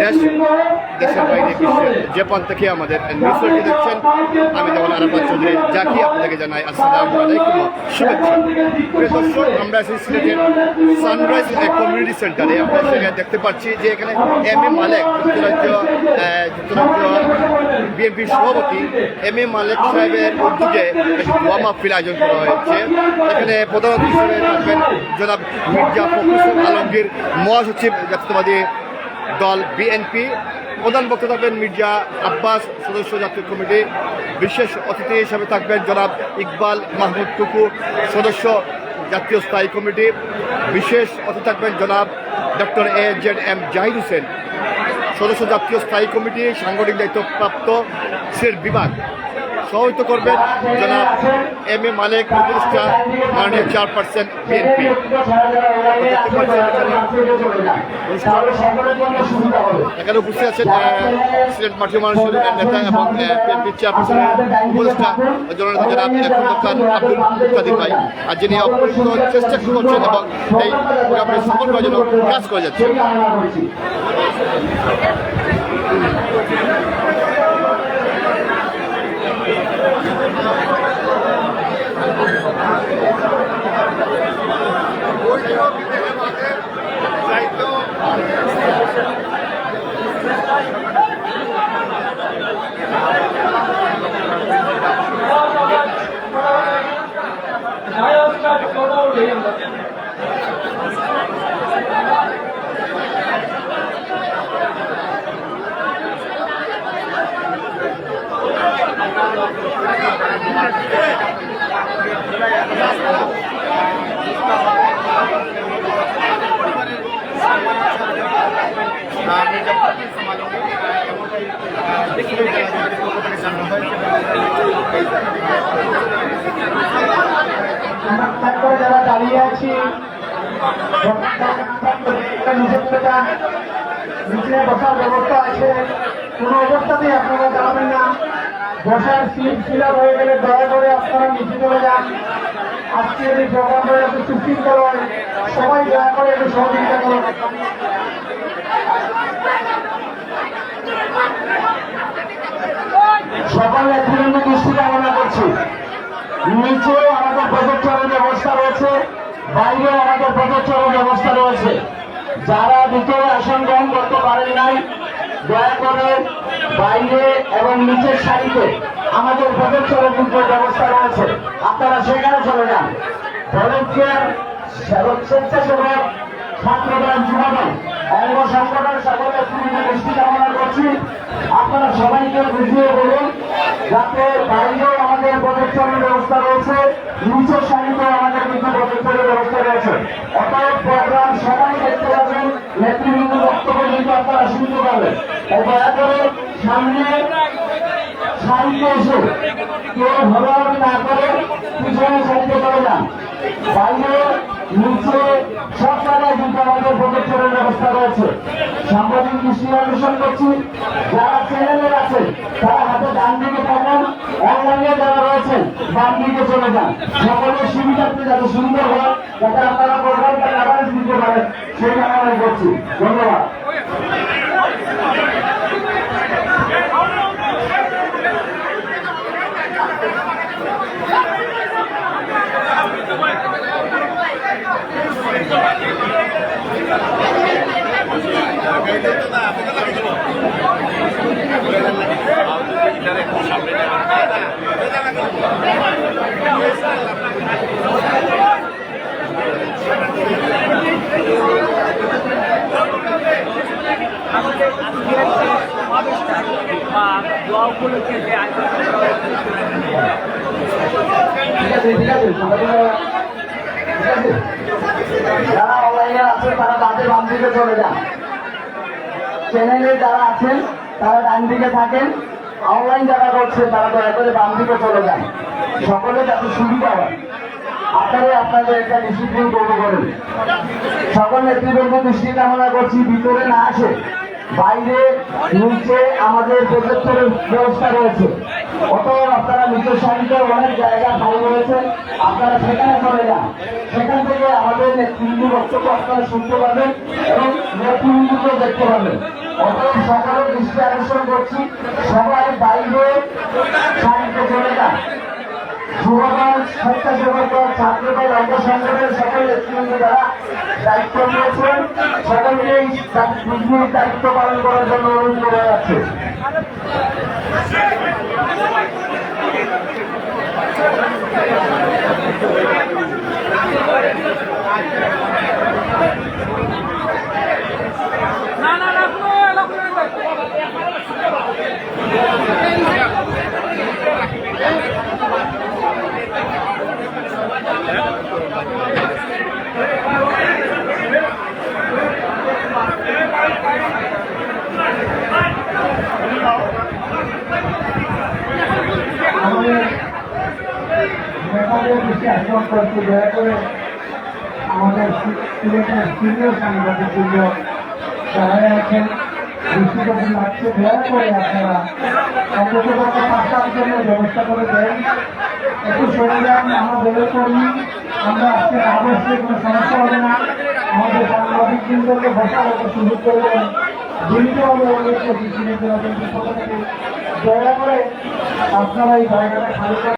দেশ, দেশের বাইরে বিশ্বের থেকে আমাদের? নিউজটি দেখছেন? আমি যেমন আরাফাত চৌধুরী, যাকে আপনাকে জানাই আসসালামু আলাইকুম। শুভেচ্ছা। দর্শক আমরা আছি সিলেটের সানরাইজ কমিউনিটি সেন্টারে আমরা সেখানে দেখতে পাচ্ছি যে এখানে এম এ মালেক, যুক্তরাজ্য যুক্তরাজ্য বিএনপির সভাপতি এম এ মালেক সাহেবের উদ্যোগে দোয়া মাহফিল আয়োজন করা হয়েছে। এখানে প্রধান অতিথি হিসেবে থাকবেন জনাব মির্জা ফখরুল আলমগীর, মহাসচিব জাতীয়তাবাদী দল বিএনপি প্রধান বক্তা থাকবেন মির্জা আব্বাস, সদস্য জাতীয় কমিটি। বিশেষ অতিথি হিসেবে থাকবেন জনাব ইকবাল মাহমুদ টুকু, সদস্য জাতীয় স্থায়ী কমিটি, বিশেষ অতিথি থাকবেন জনাব doctor A Z M Zahid Hossain. সদস্য জাতীয় স্থায়ী কমিটি, সাংগঠনিক দায়িত্বপ্রাপ্ত সিলেট বিভাগ। সহায়তা করবেন। জনাব এম এ মালিক উপদেষ্টা মাননীয় চেয়ারপারসন বিএনপি। এখানে উপস্থিত আছেন সিলেট মাঠীয় মানুষের নেতা এবং বিএনপি চেয়ারপারসনের উপদেষ্টা জননেতা জনাব খন্দকার আব্দুল কাদির ভাই। আর যিনি অপরিচিত চেষ্টা করছেন এবং এই প্রোগ্রামের সফল করার জন্য কাজ করে যাচ্ছেন। তারপরে যারা দাঁড়িয়ে আছি নিচে বসার ব্যবস্থা আছে। কোনো অবস্থাতেই আপনারা দাঁড়াবেন না। বসার সিট ফিল হয়ে গেলে দয়া করে আপনারা নিচে চলে যান। আজকের এই প্রোগ্রামটা যাতে সুশৃঙ্খল হয়। সবাই দয়া করে একটু সহযোগিতা করুন। সকল নেতৃবৃন্দ দৃষ্টি কামনা করছি। নিচে আমাদের প্রজেক্টরের ব্যবস্থা রয়েছে, বাইরেও আমাদের প্রজেক্টরের ব্যবস্থা রয়েছে। যারা ভিতরে আসন গ্রহণ করতে পারেন নাই দয়া করে বাইরে এবং নিচের সারিতে আমাদের প্রজেক্টরের কিন্তু ব্যবস্থা রয়েছে। আপনারা সেখানে চলে যান। ভলেন্টিয়ার স্বেচ্ছাসেবক ছাত্রদল যুবদল, অঙ্গ সংগঠন সকলের সুবিধা দৃষ্টি কামনা করছি। আপনারা সবাইকে বুঝিয়ে বলুন, যাতে বাইরেও আমাদের প্রজেক্টরের ব্যবস্থা রয়েছে, নিচের সারিতেও আমাদের কিন্তু প্রজেক্টরের ব্যবস্থা রয়েছে। অতএব প্রোগ্রাম সবাই দেখতে পাবেন নেতৃবৃন্দ বক্তব্য কিন্তু আপনারা শুনতে পাবেন তাই দয়া করে যারা চ্যানেলের আছেন তারা হাতে ডান দিকে থাকেন অনলাইনে যারা রয়েছেন বাম দিকে চলে যান সকলের সুবিধার্থে যাতে সুন্দর হয় যাতে আপনারা সেই কামনা করছি ধন্যবাদ বা দোয়া উপলক্ষে যে আয়োজন করা হয়েছে ঠিক আছে ঠিক আছে সাংবাদিকরা- ঠিক আছে যারা অনলাইনে আছেন, তারা তাদের বাম দিকে চলে যান। চ্যানেলে যারা আছেন, তারা ডান দিকে থাকেন। অনলাইন যারা করছেন, তারা দয়া করে বাম দিকে চলে যান। সকলে যাতে সুবিধা হয়। আপনারা আপনাদের একটা ডিসিপ্লিন তৈরি করেন। সকল নেতৃবৃন্দ দৃষ্টি কামনা করছি, ভিতরে না আসে। বাইরে, নিচে আমাদের প্রজেক্টরের ব্যবস্থা রয়েছে। অতএব আপনারা নিচের সারিতে অনেক জায়গা ভালো রয়েছেন আপনারা সেখানে চলে যান। সেখান থেকে আমাদের নেতৃবৃন্দ বক্তব্য আপনারা শুনতে পাবেন এবং নেতৃবৃন্দকে দেখতে পাবেন। অতএব সকালে দৃষ্টি আকর্ষণ করছি। সবাই বাইরে সারিতে চলে যান। যুবদল স্বেচ্ছাসেবক দল, ছাত্রদল অঙ্গ সংগঠনের সকল নেতৃবৃন্দ যারা দায়িত্ব নিয়েছেন। সকলকেই দায়িত্ব পালন করার জন্য অনুরোধ করা যাচ্ছে। নেতাদের দৃষ্টি আকর্ষণ করছি দয়া করে আমাদের সিলেটের সিনিয়র সাংবাদিক বৃন্দ যারা আছেন দৃষ্টিকোণ লাগছে দয়া করে আপনারা অন্তত পক্ষে পাঁচটার জন্য ব্যবস্থা করে দেন। একটু সরে যান, আমরা দলের কর্মী আমরা আজকে আদর্শে কোনো সমস্যা হবে না। আমাদের সাংবাদিক বৃন্দকে বসার একটা সুযোগ করে দেন। অনুরোধ করছি সিলেটের দয়া করে আপনারা এই জায়গাটা খালি